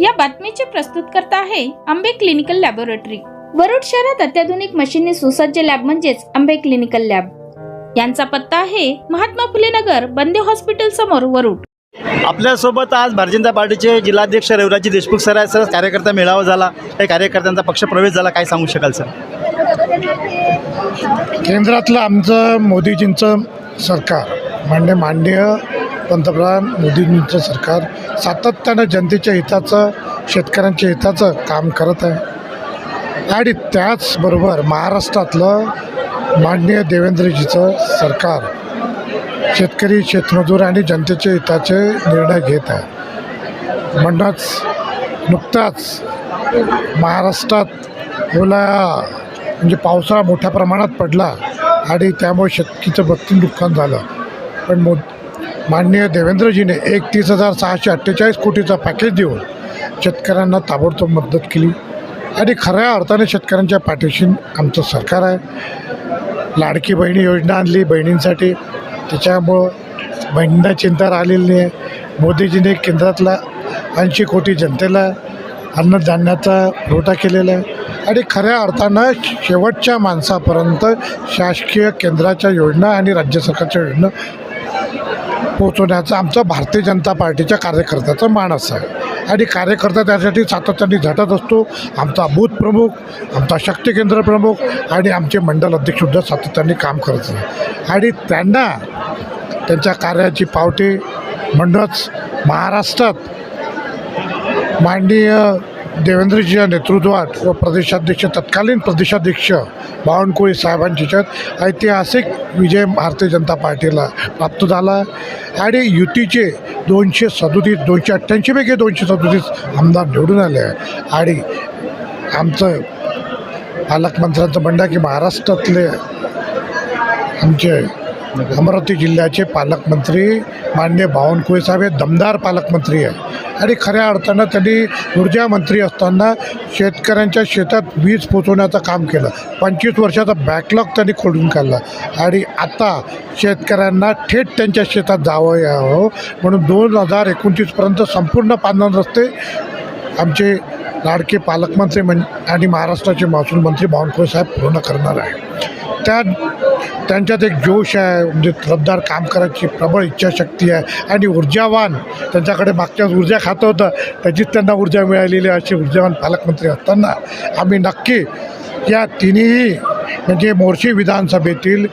या बातमीचे प्रस्तुत करता आहे आंबे क्लिनिकल लॅबोरेटरी. वरुड शहरात अत्याधुनिक मशीनने सुसज्ज लॅब म्हणजेच आंबे क्लिनिकल लॅब. यांचा पत्ता आहे महात्मा फुले नगर बंदे हॉस्पिटल समोर वरुड. आपल्यासोबत आज भारतीय जनता पार्टीचे जिल्हाध्यक्ष रविराजी देशमुख सर आहेत. सर कार्यकर्ता मेळावा झाला. काही कार्यकर्त्यांचा पक्ष प्रवेश झाला. काय सांगू शकाल सर? केंद्रातलं आमचं मोदीजींचं सरकार मान्य माननीय पंतप्रधान मोदींचं सरकार सातत्यानं जनतेच्या हिताचं शेतकऱ्यांच्या हिताचं काम करत आहे. आणि त्याचबरोबर महाराष्ट्रातलं माननीय देवेंद्रजीचं सरकार शेतकरी शेतमजूर आणि जनतेच्या हिताचे निर्णय घेत आहे. म्हणूनच नुकताच महाराष्ट्रात ओला म्हणजे पावसाळा मोठ्या प्रमाणात पडला आणि त्यामुळे शेतकीचं भक्ती नुकसान झालं. पण मो माननीय देवेंद्रजीने एक तीस हजार सहाशे अठ्ठेचाळीस कोटीचा पॅकेज देऊन शेतकऱ्यांना ताबडतोब मदत केली. आणि खऱ्या अर्थाने शेतकऱ्यांच्या पाठीशी आमचं सरकार आहे. लाडकी बहिणी योजना आणली बहिणींसाठी. त्याच्यामुळं बहिणींना चिंता राहिलेली नाही. मोदीजीने केंद्रातला ऐंशी कोटी जनतेला अन्नधान्याचा पुरवठा केलेला आहे. आणि खऱ्या अर्थानं शेवटच्या माणसापर्यंत शासकीय केंद्राच्या योजना आणि राज्य सरकारच्या योजना पोचवण्याचा आमचा भारतीय जनता पार्टीच्या कार्यकर्त्याचा मानस आहे. आणि कार्यकर्ता त्यासाठी सातत्याने झटत असतो. आमचा बूथ प्रमुख आमचा शक्ती केंद्र प्रमुख आणि आमचे मंडल अध्यक्षसुद्धा सातत्याने काम करत आहे आणि त्यांना त्यांच्या कार्याची पावती म्हणूनच महाराष्ट्रात माननीय देवेंद्रजीच्या नेतृत्वात व प्रदेशाध्यक्ष तत्कालीन प्रदेशाध्यक्ष बावनकुळे साहेबांच्यात ऐतिहासिक विजय भारतीय जनता पार्टीला प्राप्त झाला. आणि युतीचे दोनशे सदोतीस दोनशे अठ्ठ्याऐंशीपैकी दोनशे सदोतीस आमदार निवडून आले. आहे आणि आमचं पालकमंत्र्यांचं म्हणणं आहे की महाराष्ट्रातले आमचे अमरावती जिल्ह्याचे पालकमंत्री मान्य बावनकुळे साहेब हे दमदार पालकमंत्री आहे. आणि खऱ्या अर्थानं त्यांनी ऊर्जा मंत्री असताना शेतकऱ्यांच्या शेतात वीज पोचवण्याचं काम केलं. पंचवीस वर्षाचा बॅकलॉग त्यांनी खोडून काढला. आणि आता शेतकऱ्यांना थेट त्यांच्या शेतात जावं यावं म्हणून दोन हजार एकोणतीसपर्यंत संपूर्ण पांढरण रस्ते आमचे लाडके पालकमंत्री म्हण आणि महाराष्ट्राचे महसूल मंत्री बावनकुळे साहेब पूर्ण करणार आहे त्या त्यांच्यात एक जोश आहे म्हणजे रबदार काम करायची प्रबळ इच्छाशक्ती आहे. आणि ऊर्जावान त्यांच्याकडे मागच्याच ऊर्जा खातं होतं त्याचीच त्यांना ऊर्जा मिळालेली असे ऊर्जावान पालकमंत्री असताना आम्ही नक्की या तिन्ही म्हणजे मोर्शी विधानसभेतील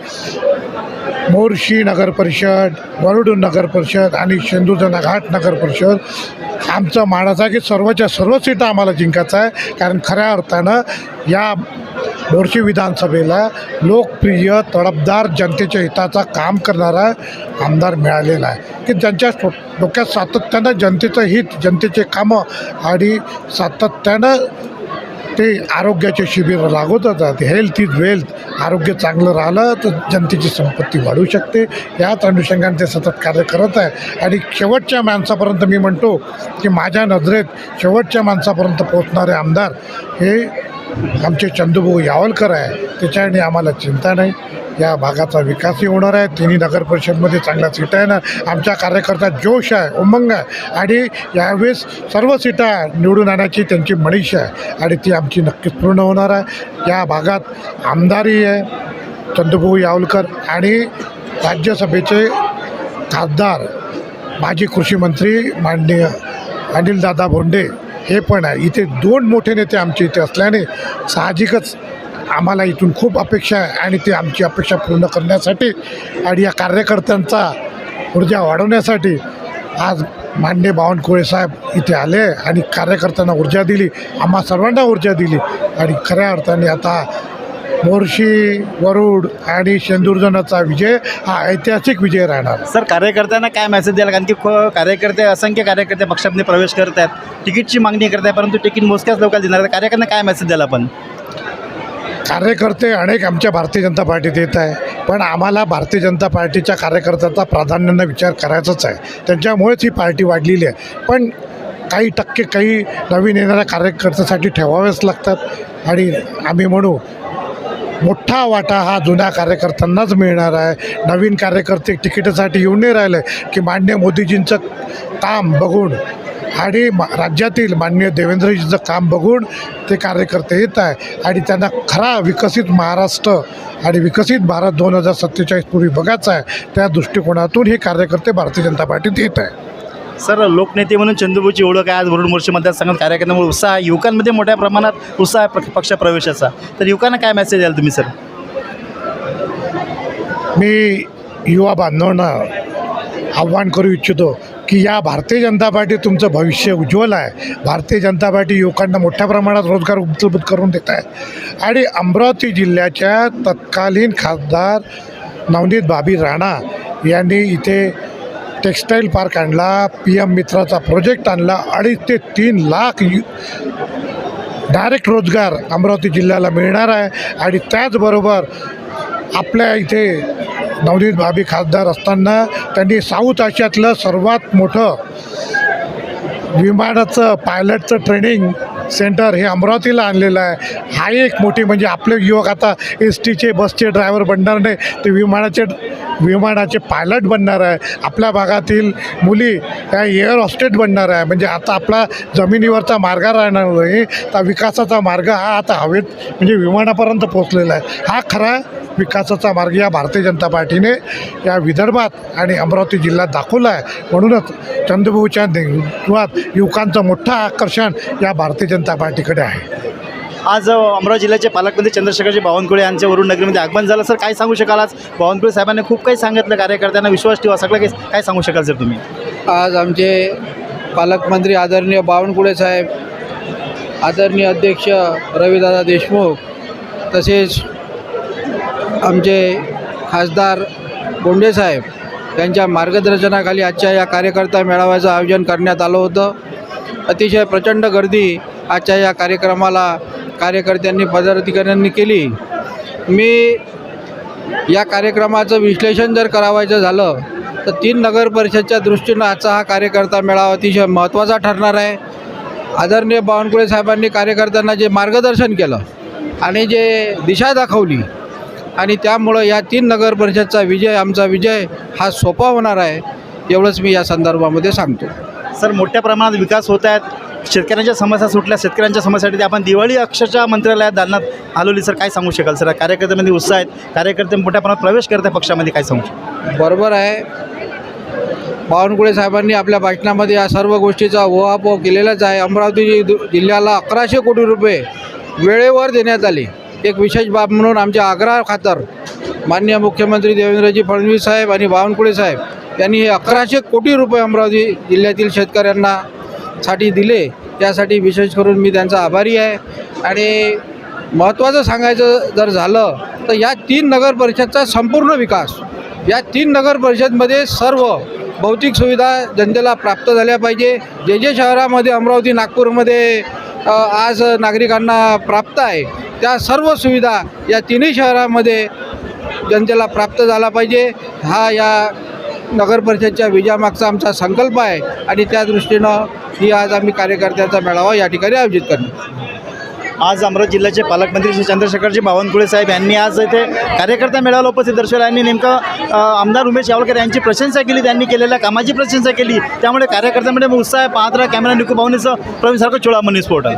मोर्शी नगर परिषद वरुड नगर परिषद आणि शेंदूरजन घाट नगर परिषद आमचं मानाचं आहे की सर्वच्या सर्व सीटा आम्हाला जिंकायचं आहे. कारण खऱ्या अर्थानं या मोर्शी विधानसभेला लोकप्रिय तडफदार जनतेच्या हिताचा काम करणारा आमदार मिळालेला आहे. की ज्यांच्या डोक्यात सातत्यानं जनतेचं हित जनतेचे कामं आणि सातत्यानं ते आरोग्याचे शिबिर लागवत हेल्थ इज वेल्थ आरोग्य चांगलं राहिलं तर जनतेची संपत्ती वाढू शकते. याच अनुषंगाने ते सतत कार्य करत आहे आणि शेवटच्या माणसापर्यंत मी म्हणतो की माझ्या नजरेत शेवटच्या माणसापर्यंत पोचणारे आमदार हे आमचे चंदूभाऊ यावलकर आहे त्याच्याने आम्हाला चिंता नाही. या भागाचा विकासही होणार आहे. तिन्ही नगर परिषदमध्ये चांगल्या सीटा आहे ना. आमच्या कार्यकर्ता जोश आहे उमंग आहे. आणि यावेळेस सर्व सीटा निवडून आणण्याची त्यांची मणिष आहे. आणि ती आमची नक्कीच पूर्ण होणार आहे. या भागात आमदारही आहे चंदूभाऊ यावलकर आणि राज्यसभेचे खासदार माजी कृषी मंत्री माननीय अनिलदादा भोंडे. हे पण आहे. इथे दोन मोठे नेते आमचे इथे असल्याने साहजिकच आम्हाला इथून खूप अपेक्षा आहे आणि ते आमची अपेक्षा पूर्ण करण्यासाठी आणि या कार्यकर्त्यांचा ऊर्जा वाढवण्यासाठी आज मान्य बावनकुळे साहेब इथे आले आणि कार्यकर्त्यांना ऊर्जा दिली. आम्हा सर्वांना ऊर्जा दिली आणि खऱ्या अर्थाने आता मोर्शी वरुड आणि शेंदूरजनाचा विजय हा ऐतिहासिक विजय राहणार. सर कार्यकर्त्यांना काय मेसेज द्याल? कारण की ख- कार्यकर्ते असंख्य कार्यकर्ते पक्षामध्ये प्रवेश करत आहेत. तिकीटची मागणी करत आहे परंतु तिकीट मोजक्याच लोकांना देणार आहेत. कार्यकर्त्यांना काय मेसेज द्याल आपण? कार्यकर्ते अनेक आमच्या भारतीय जनता पार्टीत येत आहे. पण आम्हाला भारतीय जनता पार्टीच्या कार्यकर्त्याचा प्राधान्यानं विचार करायचाच आहे. त्यांच्यामुळेच ही पार्टी वाढलेली आहे. पण काही टक्के काही नवीन येणाऱ्या कार्यकर्त्यासाठी ठेवावेच लागतात. आणि आम्ही म्हणू मोठा वाटा हा जुन्या कार्यकर्त्यांनाच मिळणार आहे. नवीन कार्यकर्ते तिकिटासाठी येऊन नाही राहिले की मान्य मोदीजींचं काम बघून आणि मा राज्यातील माननीय देवेंद्रजीचं काम बघून ते कार्यकर्ते येत आहे आणि त्यांना खरा विकसित महाराष्ट्र आणि विकसित भारत दोन हजार सत्तेचाळीस पूर्वी बघायचा आहे. त्या दृष्टिकोनातून हे कार्यकर्ते भारतीय जनता पार्टीत येत आहे. सर लोकनेते म्हणून चंद्रपूरची ओळख आहे. आज वरुण मोर्चे मतदारसंघात कार्यक्रमामुळे उत्साह युवकांमध्ये मोठ्या प्रमाणात उत्साह आहे पक्ष- प्रवेशाचा. तर युवकांना काय मेसेज द्याल तुम्ही सर? मी युवा बांधवांना आव्हान करू इच्छितो की या भारतीय जनता पार्टी तुमचं भविष्य उज्ज्वल आहे. भारतीय जनता पार्टी युवकांना मोठ्या प्रमाणात रोजगार उपलब्ध करून देत आहे. आणि अमरावती जिल्ह्याच्या तत्कालीन खासदार नवनीत बाबी राणा यांनी इथे टेक्स्टाईल पार्क आणला पी एम मित्राचा प्रोजेक्ट आणला अडीच ते तीन लाख यु डायरेक्ट रोजगार अमरावती जिल्ह्याला मिळणार आहे. आणि त्याचबरोबर आपल्या इथे नवनीत भाभी खासदार असताना त्यांनी साऊथ आशियातलं सर्वात मोठं विमानाचं पायलटचं ट्रेनिंग सेंटर हे अमरावतीला आणलेलं आहे. हा एक मोठी म्हणजे आपले युवक आता एस टीचे बसचे ड्रायव्हर बनणार नाही. ते विमानाचे विमानाचे पायलट बनणार आहे. आपल्या भागातील मुली या एअर हॉस्टेट बनणार आहे. म्हणजे आता आपला जमिनीवरचा मार्ग राहणार नाही तर विकासाचा मार्ग हा आता हवेत म्हणजे विमानापर्यंत पोचलेला आहे. हा खरा विकासाचा मार्ग या भारतीय जनता पार्टीने या विदर्भात आणि अमरावती जिल्ह्यात दाखवला आहे. म्हणूनच चंद्रभाऊच्या नेतृत्वात युवकांचं मोठं आकर्षण या भारतीय जनता पार्टीकडे आहे. आज अमरावती जिल्ह्याचे पालकमंत्री चंद्रशेखरजी बावनकुळे यांच्या वरुण नगरीमध्ये आगमन झालं. सर काय सांगू शकाल आज? बावनकुळे साहेबांनी खूप काही सांगितलं कार्यकर्त्यांना विश्वास ठेवा सगळं काही काय सांगू शकाल सर तुम्ही? आज आमचे पालकमंत्री आदरणीय बावनकुळे साहेब आदरणीय अध्यक्ष रविदादा देशमुख तसेच आमचे खासदार गोंडे साहेब यांच्या मार्गदर्शनाखाली आजच्या या कार्यकर्ता मेळाव्याचं आयोजन करण्यात आलं होतं. अतिशय प्रचंड गर्दी आजच्या या कार्यक्रमाला कार्यकर्त्यांनी पदाधिकाऱ्यांनी केली. मी या कार्यक्रमाचं विश्लेषण जर करावायचं झालं तर तीन नगर परिषदच्या दृष्टीनं आजचा हा कार्यकर्ता मेळावा अतिशय महत्त्वाचा ठरणार आहे. आदरणीय बावनकुळे साहेबांनी कार्यकर्त्यांना जे मार्गदर्शन केलं आणि जे दिशा दाखवली आणि त्यामुळं या तीन नगर परिषदचा विजय आमचा विजय हा सोपा होणार आहे एवढंच मी या संदर्भामध्ये सांगतो. सर मोठ्या प्रमाणात विकास होत आहेत. शेतकऱ्यांच्या समस्या सुटल्या शेतकऱ्यांच्या समस्यासाठी आपण दिवाळी अक्षरशः मंत्रालयात दालनात हलवली सर काय सांगू शकाल? सर कार्यकर्त्यांमध्ये उत्साह आहेत. कार्यकर्ते मोठ्या प्रमाणात प्रवेश करत आहे पक्षामध्ये. काय सांगू शकाल? बरोबर आहे. बावनकुळे साहेबांनी आपल्या भाषणामध्ये या सर्व गोष्टीचा ओहापोह केलेलाच आहे. अमरावती जिल्ह्याला अकराशे कोटी रुपये वेळेवर देण्यात आले. एक विशेष बाब म्हणून आमच्या आग्रा खातर माननीय मुख्यमंत्री देवेंद्रजी फडणवीस साहेब आणि बावनकुळे साहेब यांनी हे अकराशे कोटी रुपये अमरावती जिल्ह्यातील शेतकऱ्यांना साठी दिले त्यासाठी विशेष करून मी त्यांचा आभारी आहे. आणि महत्त्वाचं सांगायचं जर झालं तर या तीन नगर परिषदचा संपूर्ण विकास या तीन नगर परिषदमध्ये सर्व भौतिक सुविधा जनतेला प्राप्त झाल्या पाहिजे. जे जे शहरामध्ये अमरावती नागपूरमध्ये आज नागरिकांना प्राप्त आहे त्या सर्व सुविधा या तिन्ही शहरामध्ये जनतेला प्राप्त झाला पाहिजे. हा या नगर परिषदच्या विजयामागचा आमचा संकल्प आहे आणि त्या दृष्टीनं ही आज आम्ही कार्यकर्त्यांचा मेळावा या ठिकाणी आयोजित करणार. आज अमरावती जिल्ह्याचे पालकमंत्री श्री चंद्रशेखरजी बावनकुळे साहेब यांनी आज इथे कार्यकर्ता मेळावा उपस्थित दर्शवला. यांनी नेमकं आमदार उमेश यावळकर यांची प्रशंसा केली त्यांनी केलेल्या कामाची प्रशंसा केली. त्यामुळे कार्यकर्त्यांमध्ये उत्साह पाहत राहा कॅमेरा निकू भावनेचं प्रवीण सारखं चोळा मनीस पोर्टल